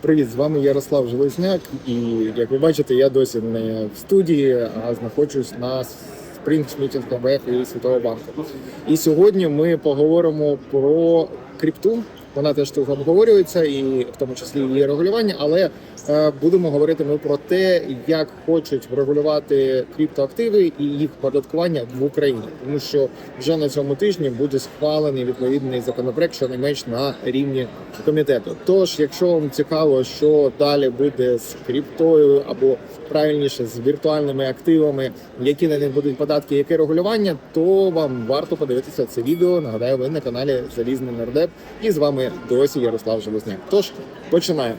Привіт, з вами Ярослав Железняк, і як ви бачите, я досі не в студії, а знаходжусь на Meeting МВФ і Світового банку. І сьогодні ми поговоримо про крипту. Вона теж тут обговорюється, і в тому числі її регулювання, але е, будемо говорити ми про те, як хочуть врегулювати криптоактиви і їх податкування в Україні, тому що вже на цьому тижні буде схвалений відповідний законопроект, що не менш на рівні комітету. Тож, якщо вам цікаво, що далі буде з криптою або правильніше з віртуальними активами, які на них будуть податки, яке регулювання, то вам варто подивитися це відео. Нагадаю, ви на каналі Залізний Нардеп, і з вами досі Ярослав Железняк. Тож починаємо.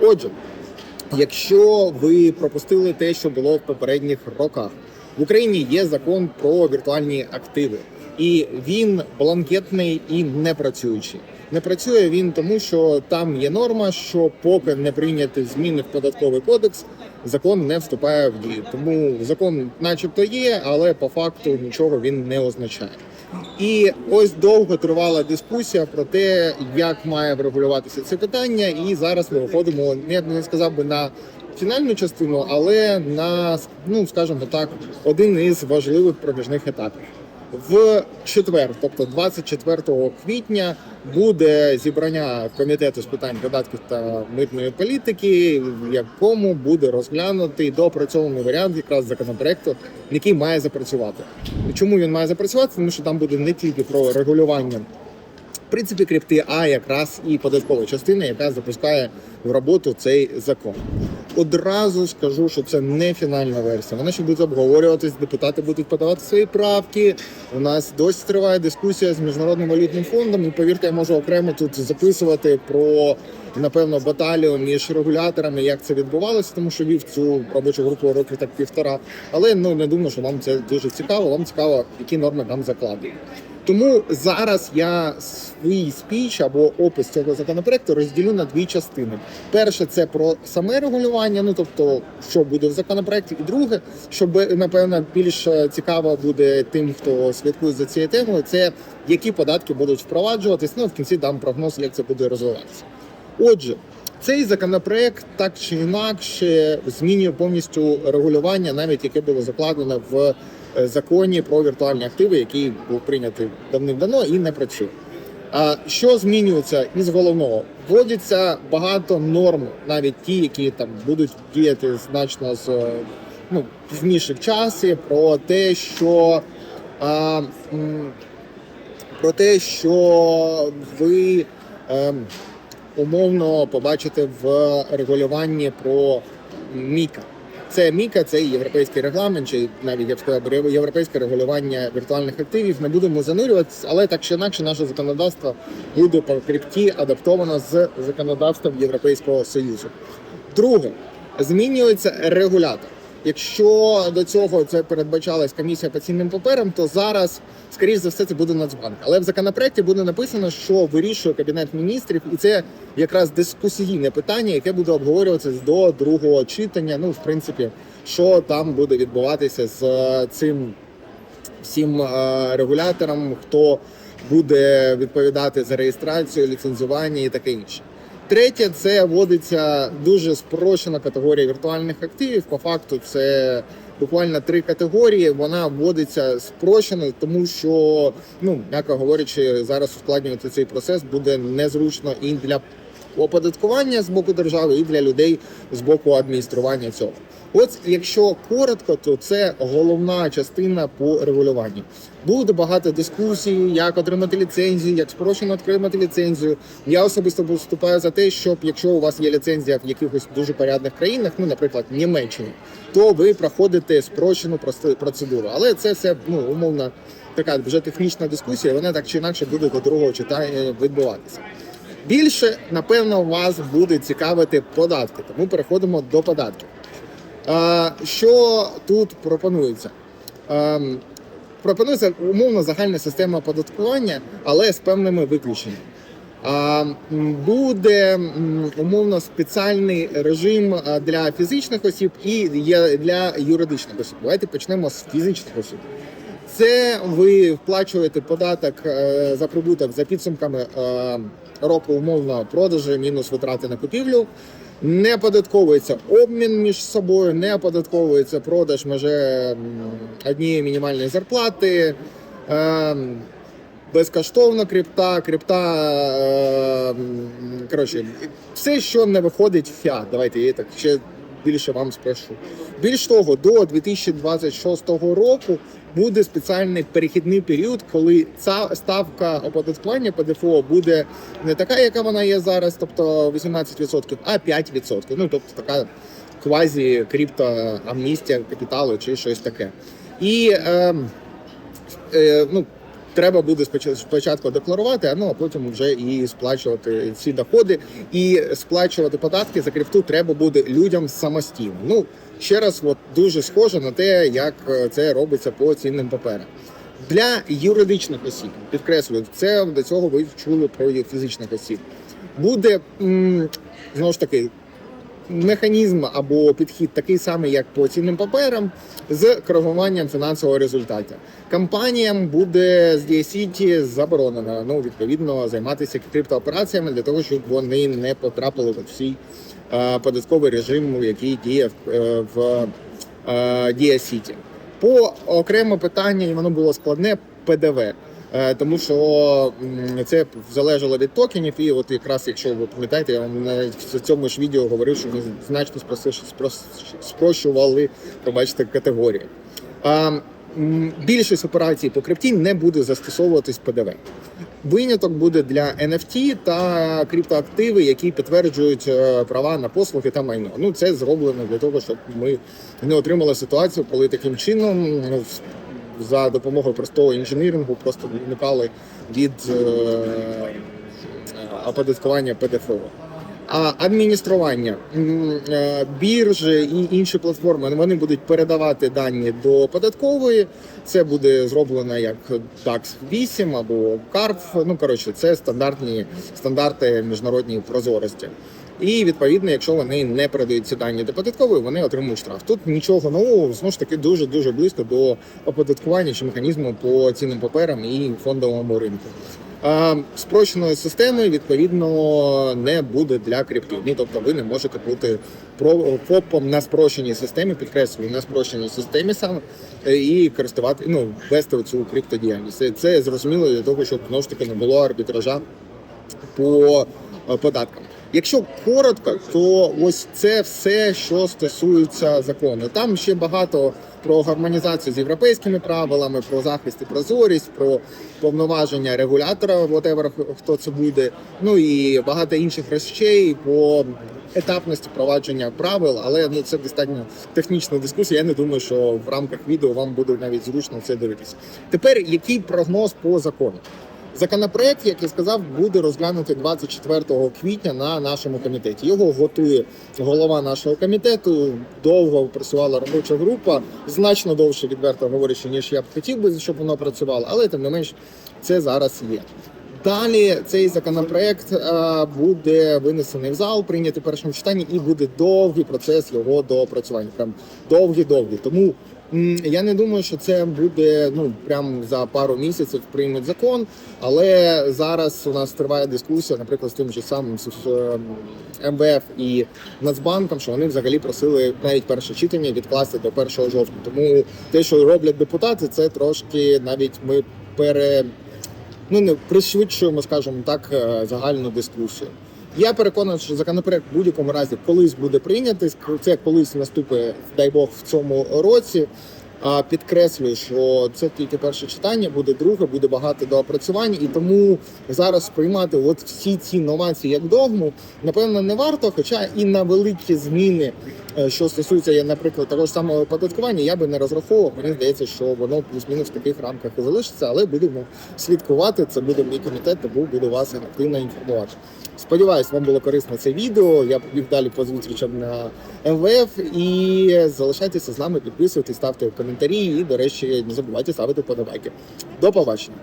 Отже, якщо ви пропустили те, що було в попередніх роках, в Україні є закон про віртуальні активи, і він бланкетний і не працюючий. Не працює він тому, що там є норма, що поки не прийняти зміни в податковий кодекс, закон не вступає в дію. Тому закон, начебто, є, але по факту нічого він не означає. І ось довго тривала дискусія про те, як має врегулюватися це питання. І зараз ми виходимо, я не сказав би на фінальну частину, але на ну скажімо так, один із важливих проміжних етапів. В четвер, тобто 24 квітня, буде зібрання комітету з питань податків та митної політики, в якому буде розглянутий доопрацьований варіант якраз законопроекту, який має запрацювати. Чому він має запрацювати? Тому що там буде не тільки про регулювання принципі крипти, а якраз і податкова частина, яка запускає в роботу цей закон. Одразу скажу, що це не фінальна версія. Вона ще буде обговорюватись, депутати будуть подавати свої правки. У нас досі триває дискусія з міжнародним валютним фондом. І повірте, я можу окремо тут записувати про напевно баталію між регуляторами, як це відбувалося, тому що вів цю робочу групу років так півтора. Але ну не думаю, що вам це дуже цікаво. Вам цікаво, які норми там закладені. Тому зараз я свій спіч або опис цього законопроекту розділю на дві частини. Перше це про саме регулювання, ну тобто, що буде в законопроекті, і друге, що напевно більш цікаво буде тим, хто слідкує за цією темою, це які податки будуть впроваджуватись. Ну в кінці дам прогноз, як це буде розвиватися. Отже. Цей законопроект так чи інакше змінює повністю регулювання, навіть яке було закладено в е, законі про віртуальні активи, який був прийнятий давним-давно і не працює. А що змінюється із головного? Вводиться багато норм, навіть ті, які там будуть діяти значно з е, ну, пізніше в часі, про те, що а, про те, що ви. ем, умовно побачите в регулюванні про Міка. Це Міка, це європейський регламент, чи навіть я б сказав, європейське регулювання віртуальних активів. Не будемо занурюватися, але так чи інакше, наше законодавство буде по крипті адаптовано з законодавством Європейського союзу. Друге, змінюється регулятор. Якщо до цього це передбачалась комісія по цінним паперам, то зараз, скоріш за все, це буде Нацбанк. Але в законопроекті буде написано, що вирішує кабінет міністрів, і це якраз дискусійне питання, яке буде обговорюватися до другого читання. Ну, в принципі, що там буде відбуватися з е, цим всім е, регуляторам, хто буде відповідати за реєстрацію, ліцензування і таке інше. Третє, це вводиться дуже спрощена категорія віртуальних активів. По факту, це буквально три категорії. Вона вводиться спрощено, тому що, ну м'яко говорячи, зараз ускладнювати цей процес буде незручно і для оподаткування з боку держави, і для людей з боку адміністрування цього. От якщо коротко, то це головна частина по регулюванню. Буде багато дискусій, як отримати ліцензію, як спрощено отримати ліцензію. Я особисто виступаю за те, щоб якщо у вас є ліцензія в якихось дуже порядних країнах, ну наприклад, Німеччині, то ви проходите спрощену процедуру. Але це все ну умовно така вже технічна дискусія. Вона так чи інакше буде до другого читання відбуватися. Більше, напевно, вас буде цікавити податки, тому переходимо до податків. Що тут пропонується? Пропонується умовно загальна система оподаткування, але з певними виключеннями. Буде умовно спеціальний режим для фізичних осіб і для юридичних осіб. Давайте почнемо з фізичних осіб. Це ви вплачуєте податок е, за прибуток за підсумками року умовного продажу, мінус витрати на купівлю. Не оподатковується обмін між собою, не оподатковується продаж меже однієї мінімальної зарплати. Е, безкоштовно крипта, крипта. Е, коротше, все, що не виходить в фіат. Давайте я так ще більше вам спрошу. Більш того, до 2026 року буде спеціальний перехідний період, коли ця ставка оподаткування ПДФО буде не така, яка вона є зараз, тобто 18%, а 5%. Ну тобто така квазі крипто амністія капіталу чи щось таке. І е, е, ну, треба буде спочатку- декларувати, а ну а потім вже і сплачувати ці доходи. І сплачувати податки за крипту треба буде людям самостійно. Ну ще раз, от дуже схоже на те, як е, це робиться по цінним паперам. Для юридичних осіб підкреслюю, це до цього ви чули про фізичних осіб. Буде знову ж таки механізм або підхід такий самий, як по цінним паперам, з коригуванням фінансового результату. Компаніям буде з DSCT заборонено ну, відповідно займатися криптоопераціями для того, щоб вони не потрапили в цей е, податковий режим, який діє в, е, в е, DSCT. По окремо питання, і воно було складне ПДВ. Е, Тому що це залежало від токенів, і от якраз, якщо ви пам'ятаєте, я вам навіть в цьому ж відео говорив, що ми значно спрощували, пробачте, категорії. Більшість операцій по крипті не буде застосовуватись ПДВ. Виняток буде для NFT та криптоактиви, які підтверджують е, права на послуги та майно. Ну це зроблено для того, щоб ми не отримали ситуацію, коли таким чином за допомогою простого інженірингу просто уникали від е, оподаткування ПДФО. А адміністрування е, біржі і інші платформи вони будуть передавати дані до податкової. Це буде зроблено як TAX 8 або CARF. Ну коротше, це стандартні стандарти міжнародної прозорості. І відповідно, якщо вони не передають ці дані до податкової, вони отримують штраф. Тут нічого нового знову ж таки дуже дуже близько до оподаткування чи механізму по цінним паперам і фондовому ринку. Спрощеної системи відповідно не буде для криптів. Ні, тобто ви не можете бути ФОПом на спрощеній системі, підкреслюю, на спрощеній системі саме е, і користувати, ну вести цю криптодіяльність. Це, це зрозуміло для того, щоб знову ж таки не було арбітража по е, податкам. Якщо коротко, то ось це все, що стосується закону. Там ще багато про гармонізацію з європейськими правилами, про захист і прозорість, про повноваження регулятора, whatever, хто це буде. Ну і багато інших речей по етапності провадження правил, але ну це достатньо технічна дискусія. Я не думаю, що в рамках відео вам буде навіть зручно це дивитися. Тепер який прогноз по закону? Законопроект, як я сказав, буде розглянутий 24 квітня на нашому комітеті. Його готує голова нашого комітету. Довго працювала робоча група, значно довше, відверто говорячи, ніж я б хотів би, щоб воно працювало, але тим не менш це зараз є. Далі цей законопроект е, буде винесений в зал, прийнятий в першому читанні, і буде довгий процес його доопрацювання. Прям довгий-довгий. Тому я не думаю, що це буде ну прям за пару місяців приймуть закон. Але зараз у нас триває дискусія, наприклад, з тим же самим з МВФ і Нацбанком, що вони взагалі просили навіть перше читання відкласти до 1 жовтня. Тому те, що роблять депутати, це трошки навіть ми пере ну не пришвидшуємо, скажімо так, е, загальну дискусію. Я переконаний, що законопроект в будь-якому разі колись буде прийнятий. Це колись наступить, дай Бог, в цьому році. А підкреслюю, що це тільки перше читання, буде друге, буде багато доопрацювань, і тому зараз приймати от всі ці новації як догму, напевно, не варто. Хоча і на великі зміни, що стосуються, я, наприклад, того ж самого оподаткування, я би не розраховував. Мені здається, що воно плюс-мінус в таких рамках і залишиться, але будемо слідкувати. Це буде мій комітет, тому буду вас активно інформувати. Сподіваюсь, вам було корисно це відео. Я побіг далі по зустрічам на МВФ. І залишайтеся з нами, підписуйтесь, ставте коментарі. І, до речі, не забувайте ставити подобайки. До побачення.